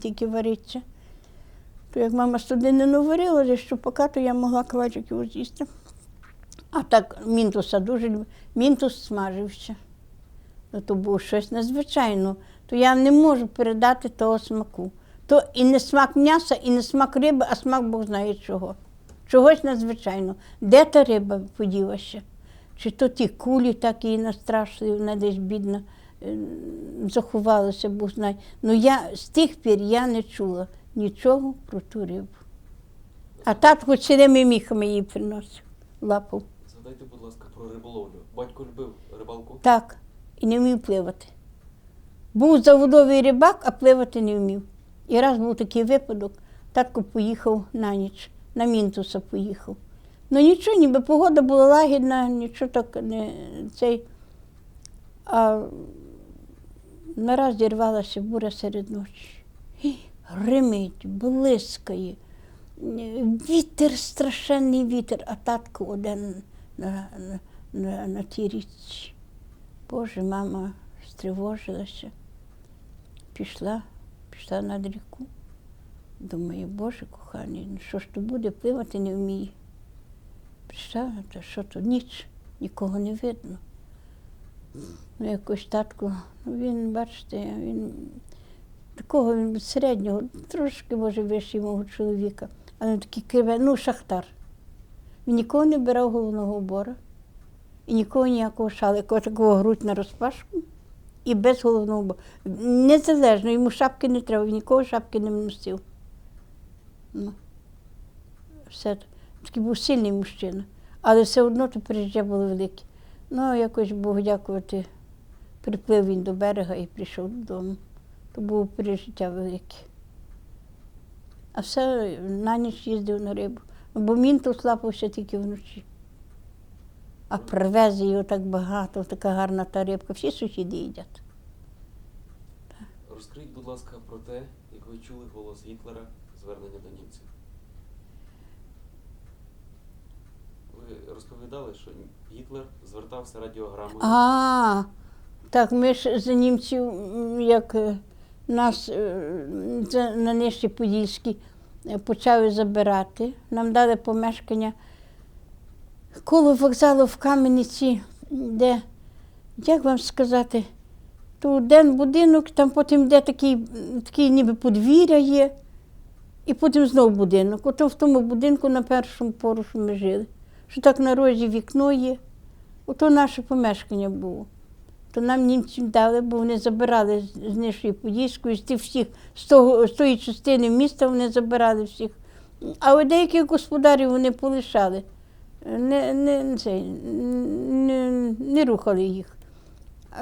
тільки вариться. То як мама студенину варила, десь щупака, то я могла його з'їсти. А так мінтуса дуже люблю. Мінтус смажився. Ну, то було щось надзвичайно. То я не можу передати того смаку. То і не смак м'яса, і не смак риби, а смак Бог знає чого. Чогось надзвичайно. Де та риба поділася? Чи то ті кулі так її настрашили, вона десь бідна заховалася, Бог знає. Ну я з тих пір я не чула нічого про ту рибу. А татко сирими міхами її приносив, лапав. Згадайте, будь ласка, про риболовлю. Батько любив рибалку. Так, і не вмів пливати. Був заводовий рибак, а пливати не вмів. І раз був такий випадок, татко поїхав на ніч, на Мінтуса поїхав. Ну нічого, ніби погода була лагідна, нічого так не цей. А нараз зірвалася буря серед ночі. Гримить, блискає. Вітер, страшенний вітер, а татко один на, на, на, на тій річці. Боже, мама стривожилася, пішла, пішла над ріку. Думаю, Боже коханий, ну що ж то буде, пливати не вміє. Прийшла, та що то ніч, нікого не видно. Ну, якось татко, ну він, бачите, він такого він середнього, трошки, може, вищий мого чоловіка, але такий криве, ну, шахтар. Він нікого не брав головного убора. І нікого ніякого шалика, такого грудь на розпашку і без головного убору. Незалежно, йому шапки не треба, він нікого шапки не носив. Ну, все. Такий був сильний мужчина. Але все одно то пережиття було велике. Ну, якось Богу дякувати, приплив він до берега і прийшов додому. То було пережиття велике. А все на ніч їздив на рибу. Бо мінтус лапався тільки вночі. А привезли його так багато, така гарна та рибка. Всі сусіди їдять. Розкажіть, будь ласка, про те, як ви чули голос Гітлера звернення до німців. Ви розповідали, що Гітлер звертався радіограмою. А, так ми ж за німців, як е, нас е, на нижчі Подільській е, почали забирати. Нам дали помешкання коло вокзалу в Кам'яниці, де, як вам сказати, то один будинок, там потім де такий, такий ніби подвір'я є, і потім знову будинок. Ото в тому будинку на першому порушу ми жили. Що так на розі вікно є. Ото наше помешкання було. То нам німці дали, бо вони забирали з- Нижньої Подільської, з тих всіх, з, тої частини міста вони забирали всіх. А от деяких господарів вони полишали. Не, не, цей, не, не рухали їх.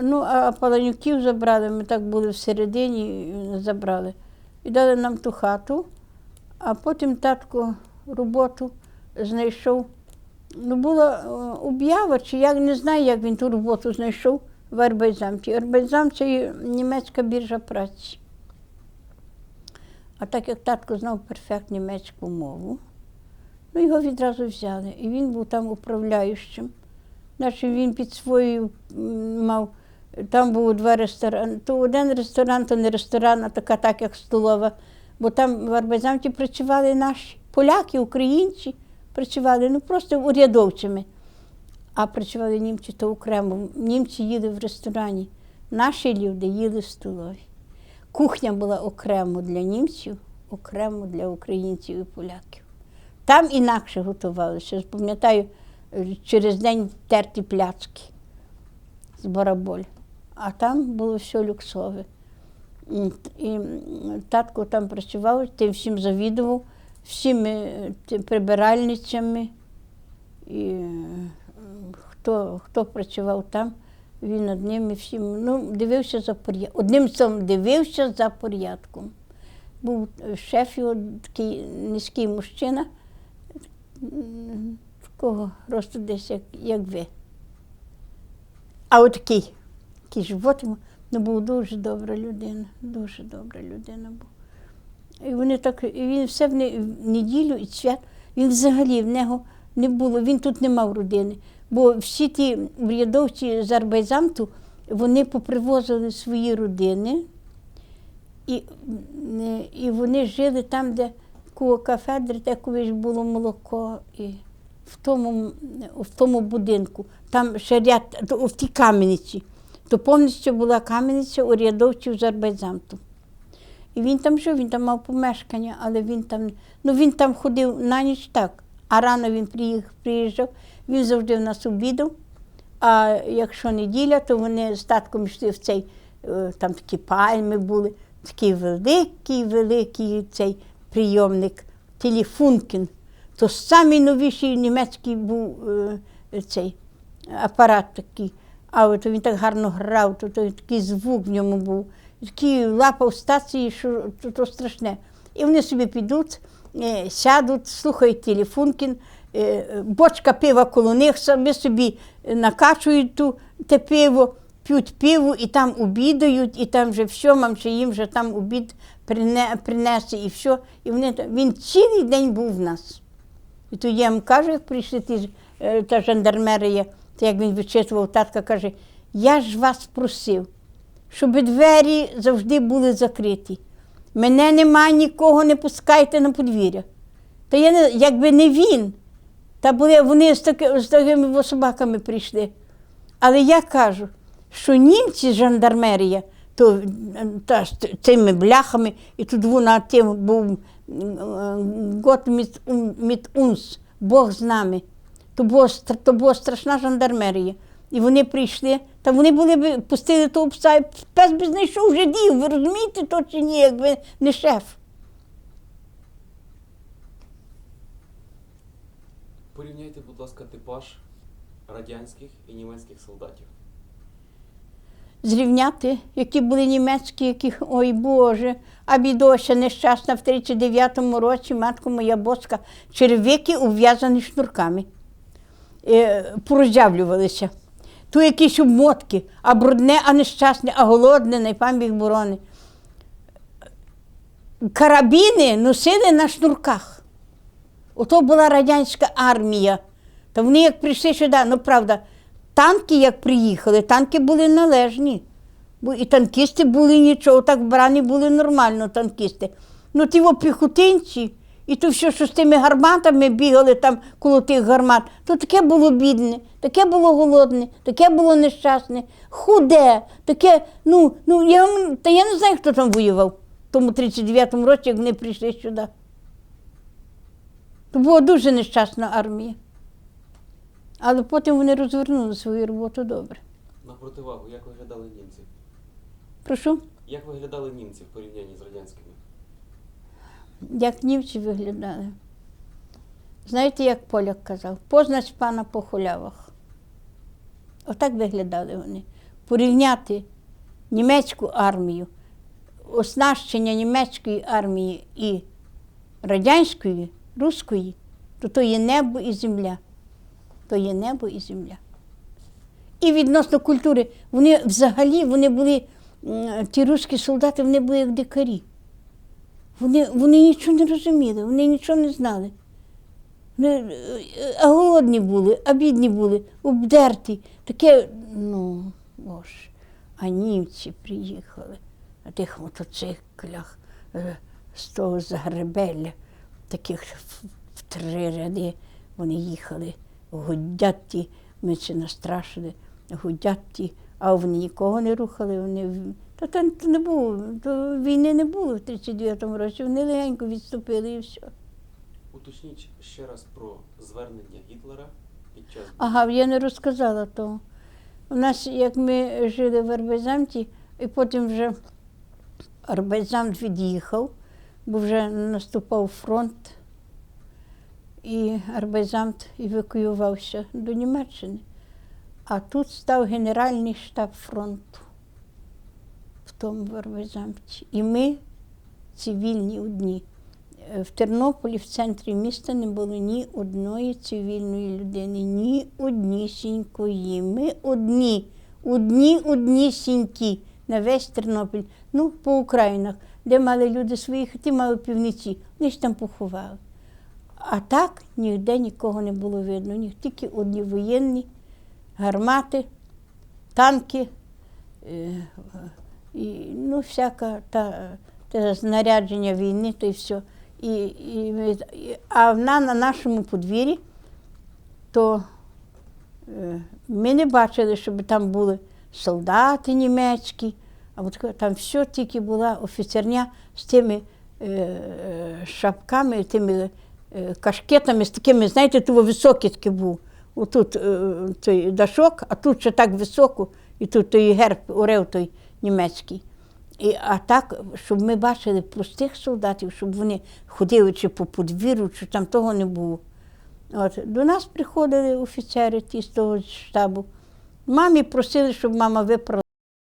Ну, а паланюків забрали, ми так були всередині, забрали. І дали нам ту хату, а потім татко роботу знайшов. Ну, була е, об'ява, чи я не знаю, як він ту роботу знайшов в Арбайзамті. Арбайзам це німецька біржа праці. А так як татко знав перфект німецьку мову, ну його відразу взяли. І він був там управляючим. Значить, він під своєю мав, там було два ресторани. То один ресторан, то не ресторан, а така, так як столова. Бо там в Арбайзамті працювали наші поляки, українці працювали, ну просто урядовцями. А працювали німці то окремо. Німці їли в ресторані. Наші люди їли в столові. Кухня була окремо для німців, окремо для українців і поляків. Там інакше готувалося. Пам'ятаю, е, через день терті пляцки з бараболь. А там було все люксове. І татко там працював, тим всім завідував, всіми е, прибиральницями. І е, хто, хто працював там, він над ними всім ну, дивився за порядком. Одним словом, дивився за порядком. Був е, шеф його такий низький мужчина, такого росту десь, як, як ви. А от такий, живот ну, був дуже добра людина, дуже добра людина був. І вони так, і він все в, неділю і свят, він взагалі в нього не було, він тут не мав родини. Бо всі ті урядовці з Арбайзамту, вони попривозили свої родини І, і вони жили там, де коло кафедри, де колись було молоко. І в тому, в тому будинку. Там ще ряд, в тій кам'яниці. То повністю була кам'яниця урядовців з Арбайзамту. І він там жив, він там мав помешкання, але він там, ну він там ходив на ніч так. А рано він приїжджав, він завжди в нас обідав. А якщо неділя, то вони з татком йшли в цей, е, там такі пальми були, такий великий, великий цей прийомник, телефункін. То самий новіший німецький був е, цей апарат такий. А от він так гарно грав, то такий звук в ньому був. Такий лапав стації, що то, страшне. І вони собі підуть, е, сядуть, слухають телефункін, е, бочка пива коло них, самі собі накачують ту, те пиво, п'ють пиво і там обідають, і там вже все, мамче їм вже там обід принесе і все. І вони, він цілий день був в нас. І то я їм кажу, як прийшли ті, е, та жандармерія, то як він вичитував, татка каже, я ж вас просив, щоб двері завжди були закриті. Мене нема, нікого не пускайте на подвір'я. Та я не, якби не він, та були, вони з, таки, з такими собаками прийшли. Але я кажу, що німці жандармерія, то та, з цими бляхами, і тут вона тим був гот міт, міт унс, Бог з нами. То була, то була страшна жандармерія. І вони прийшли, та вони були б пустили того пса, і пес би знайшов вже дів. Ви розумієте то чи ні, якби не шеф. Порівняйте, будь ласка, типаж радянських і німецьких солдатів. зрівняти, які були німецькі, яких, ой Боже, а бідося нещасна в 39-му році, матко моя боска, черевики ув'язані шнурками, е, Ту якісь обмотки, а брудне, а нещасне, а голодне, найпам'ять борони. Карабіни носили на шнурках. Ото була радянська армія. Та вони як прийшли сюди, ну правда, танки як приїхали, танки були належні. Бо і танкісти були нічого, так вбрані були нормально танкісти. Ну ті піхотинці, і то все, що з тими гарматами бігали там коло тих гармат, то таке було бідне, таке було голодне, таке було нещасне, худе, таке, ну, ну я, та я не знаю, хто там воював в тому 39-му році, як вони прийшли сюди. То була дуже нещасна армія. Але потім вони розвернули свою роботу добре. На противагу, як виглядали німці? Прошу, Як виглядали німці в порівнянні з радянськими? Як німці виглядали. Знаєте, як поляк казав, познать пана по хулявах. Отак виглядали вони. Порівняти німецьку армію, оснащення німецької армії і радянської, руської, то то є небо і земля. То є небо і земля. І відносно культури, вони взагалі вони були, ті руські солдати, вони були як дикарі. Вони, вони нічого не розуміли, вони нічого не знали. Вони, е, а голодні були, а бідні були, обдерті. Таке, ну, боже, а німці приїхали на тих мотоциклях е, з того Загребелля, таких в, три ряди вони їхали, гудять ті, ми це настрашили, гудять ті, а вони нікого не рухали, вони та то не було, то війни не було в 39-му році, вони легенько відступили і все. Уточніть ще раз про звернення Гітлера під час Ага, я не розказала того. У нас, як ми жили в Арбайзамті, і потім вже Арбайзамт від'їхав, бо вже наступав фронт, і Арбайзамт евакуювався до Німеччини. А тут став Генеральний штаб фронту тому в Арбайзамті. І ми цивільні одні. Е, В Тернополі, в центрі міста, не було ні одної цивільної людини, ні однісінької. Ми одні, одні, однісінькі на весь Тернопіль. Ну, по Українах, де мали люди свої хати, мали півниці, вони ж там поховали. А так ніде нікого не було видно, ні, тільки одні воєнні, гармати, танки, е, і, ну, всяка та те знарядження війни, то й все. І, і, і- а вона на нашому подвір'ї, то е, ми не бачили, щоб там були солдати німецькі, а от там все тільки була офіцерня з тими е, е, шапками, тими е, кашкетами, з такими, знаєте, того високий такий був. Отут е, той дашок, а тут ще так високо, і тут той герб орел той німецький. І, а так, щоб ми бачили простих солдатів, щоб вони ходили чи по подвір'ю, чи там того не було. От, до нас приходили офіцери ті з того штабу. Мамі просили, щоб мама виправила.